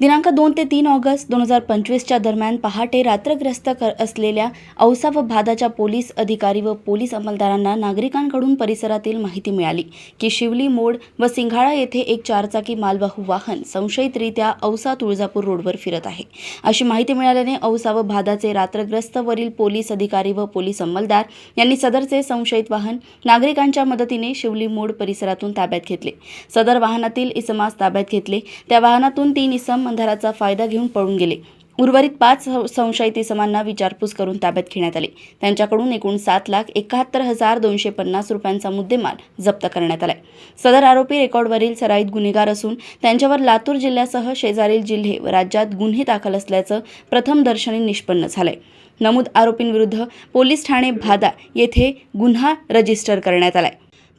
दिनांक दोन ते तीन ऑगस्ट दोन हजार पंचवीसच्या दरम्यान पहाटे रात्रग्रस्त कर असलेल्या औसा व भादाच्या पोलीस अधिकारी व पोलीस अंमलदारांना नागरिकांकडून परिसरातील माहिती मिळाली की शिवली मोड व सिंघाळा येथे एक चारचाकी मालवाहू वाहन संशयितरित्या औसा तुळजापूर रोडवर फिरत आहे. अशी माहिती मिळाल्याने औसा व भादाचे रात्रग्रस्त वरील पोलीस अधिकारी व पोलीस अंमलदार यांनी सदरचे संशयित वाहन नागरिकांच्या मदतीने शिवली मोड परिसरातून ताब्यात घेतले. सदर वाहनातील इसमास ताब्यात घेतले. त्या वाहनातून तीन इसम अंधाराचा फायदा घेऊन पळून गेले. उर्वरित पाच संशयित इसमांना विचारपूस करून ताब्यात घेण्यात आले. त्यांच्याकडून एकूण सात लाख एकाहत्तर हजार दोनशे पन्नास रुपयांचा मुद्देमाल जप्त करण्यात आलाय. सदर आरोपी रेकॉर्डवरील सराईत गुन्हेगार असून त्यांच्यावर लातूर जिल्ह्यासह शेजारील जिल्हे व राज्यात गुन्हे दाखल असल्याचं प्रथम दर्शनी निष्पन्न झालंय. नमूद आरोपींविरुद्ध पोलीस ठाणे भादा येथे गुन्हा रजिस्टर करण्यात आलाय.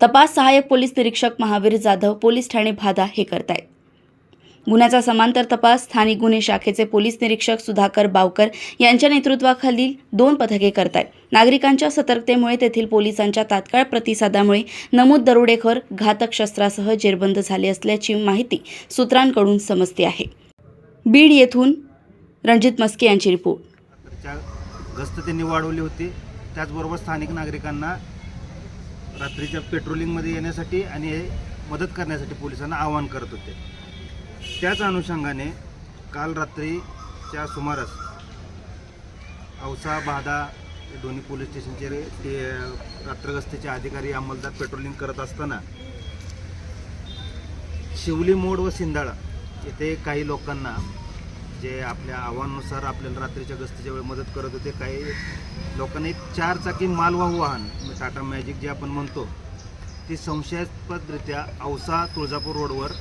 तपास सहाय्यक पोलीस निरीक्षक महावीर जाधव पोलीस ठाणे भादा हे करतायत. गुन्ह्याचा समांतर तपास स्थानिक गुन्हे शाखेचे पोलीस निरीक्षक सुधाकर बावकर यांच्या नेतृत्वाखालील दोन पथके करत आहेत नागरिकांच्या सतर्कतेमुळे तेथील पोलिसांच्या तात्काळ प्रतिसादामुळे नमूद दरोडेखोर घातक शस्त्रासह जेरबंद झाले असल्याची माहिती सूत्रांकडून समजते आहे. बीड येथून रणजित मस्के यांची रिपोर्ट. गस्त त्यांनी वाढवली होती. त्याचबरोबर स्थानिक नागरिकांना रात्रीच्या पेट्रोलिंगमध्ये येण्यासाठी आणि मदत करण्यासाठी पोलिसांना आवाहन करत होते. त्याच अनुषंगाने काल रात्रीच्या सुमारास औसा बादा दोन्ही पोलीस स्टेशनचे रे- ते रात्रगस्तीचे अधिकारी अंमलदार पेट्रोलिंग करत असताना शिवली मोड व सिंधाळा येथे काही लोकांना जे आपल्या आव्हानानुसार आपल्याला रात्रीच्या गस्तीच्या वेळी मदत करत होते काही लोकांनी एक चार चाकी मालवाहू वाहन म्हणजे टाटा मॅजिक जे आपण म्हणतो ती संशयास्पदरित्या औसा तुळजापूर रोडवर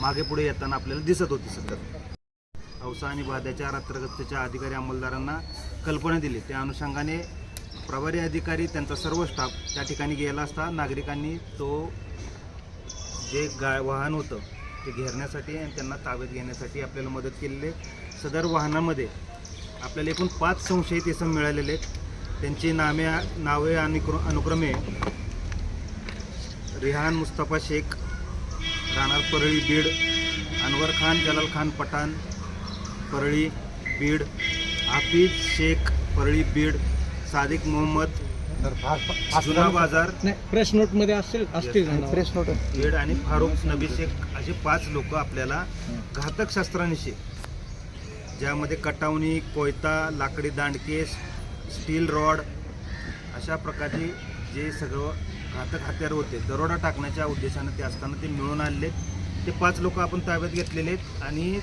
मागे पुढे येताना आपल्याला दिसत होती सतत. औसा आणि भाद्याच्या रात्रगस्तीच्या अधिकारी अंमलदारांना कल्पना दिली. त्या अनुषंगाने प्रभारी अधिकारी त्यांचा सर्व स्टाफ त्या ठिकाणी गेला असता नागरिकांनी तो जे गा वाहन होतं ते घेरण्यासाठी आणि त्यांना ताब्यात घेण्यासाठी आपल्याला मदत केलेली सदर वाहनामध्ये आपल्याला एकूण पाच संशयित इसम मिळालेले आहेत. त्यांची नामे नावे आणि अनुक्रमे रिहान मुस्तफा शेख राहणार परळी बीड अनवर खान जलाल खान पठाण परळी बीड हाफिज शेख परळी बीड सादिक मोहम्मद जुना बाजार. प्रेस नोटमध्ये असेल असतील ना प्रेस नोट बीड आणि फारुख नबी शेख असे पाच लोक आपल्याला घातक शस्त्रांशी ज्यामध्ये कटावणी कोयता लाकडी दांडके स्टील रॉड अशा प्रकारचे जे सगळं घातक हत्यार होते. दरोडा टाकण्याच्या उद्देशाने ते असताना ते मिळून आणले. ते पाच लोक आपण ताब्यात घेतलेले आहेत आणि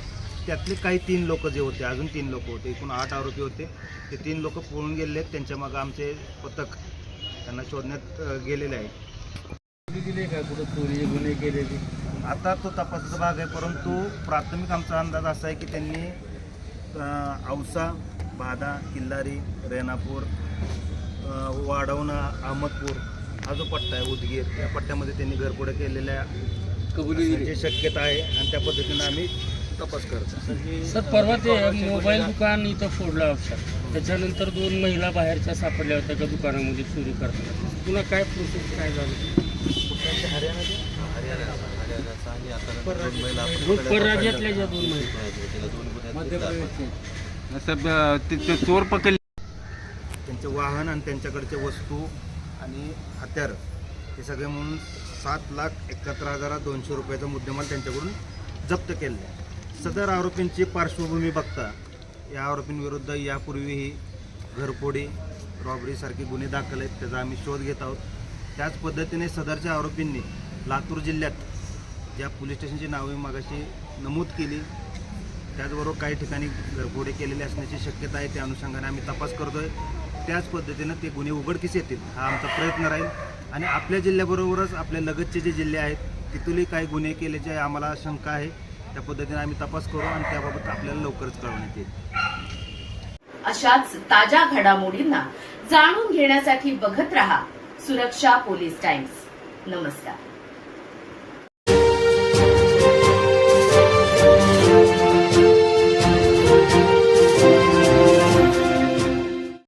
त्यातले काही तीन लोक जे होते अजून तीन लोक होते. एकूण आठ आरोपी होते. ते तीन लोक पळून गेलेले आहेत. त्यांच्या मागं आमचे पथक त्यांना शोधण्यात गेलेले आहे का आता तो तपासाचा भाग आहे परंतु प्राथमिक आमचा अंदाज असा आहे की त्यांनी औसा बादा किल्लारी रेणापूर अ, वाढवणा अहमदपूर हा जो पट्टा आहे उदगीर या पट्ट्यामध्ये त्यांनी घरपुडे केलेल्या कबुली शक्यता आहे आणि त्या पद्धतीनं आम्ही तपास करतो. सर परवा ते मोबाईल दुकान इथं फोडलं औषध त्याच्यानंतर दोन महिला बाहेरच्या सापडल्या होत्या का दुकानामध्ये चोरी करताना. पुन्हा काय प्रोसेस काय झालं? दोन परराज्यातल्या ज्या दोन महिला. ते चोर पकडले. त्यांचे वाहन आणि त्यांच्याकडचे वस्तू आणि हत्यार. हे सगळे म्हणून सात लाख एकाहत्तर हजार दोनशे रुपयाचा मुद्देमाल त्यांच्याकडून जप्त केलेला आहे. सदर आरोपींची पार्श्वभूमी बघता या आरोपींविरुद्ध यापूर्वीही घरफोडी रॉबरीसारखे गुन्हे दाखल आहेत त्याचा आम्ही शोध घेत आहोत. त्याच पद्धतीने सदरच्या आरोपींनी लातूर जिल्ह्यात ज्या पोलीस स्टेशनची नावे मागाशी नमूद केली त्याचबरोबर काही ठिकाणी घरफोडी केलेली असण्याची शक्यता आहे त्या अनुषंगाने आम्ही तपास करतो आहे त्याच पद्धतीनं ते गुन्हे उघडकीस येतील हा आमचा प्रयत्न राहील. आणि आपल्या जिल्ह्याबरोबरच आपल्या लगतचे जे जिल्हे आहेत तिथूनही काही गुन्हे केल्याचे आम्हाला शंका आहे. त्या पद्धतीने आम्ही तपास करू आणि त्याबाबत आपल्याला लवकरच कळवण्यात येईल. अशाच ताज्या घडामोडींना जाणून घेण्यासाठी बघत रहा सुरक्षा पोलीस टाइम्स. नमस्कार.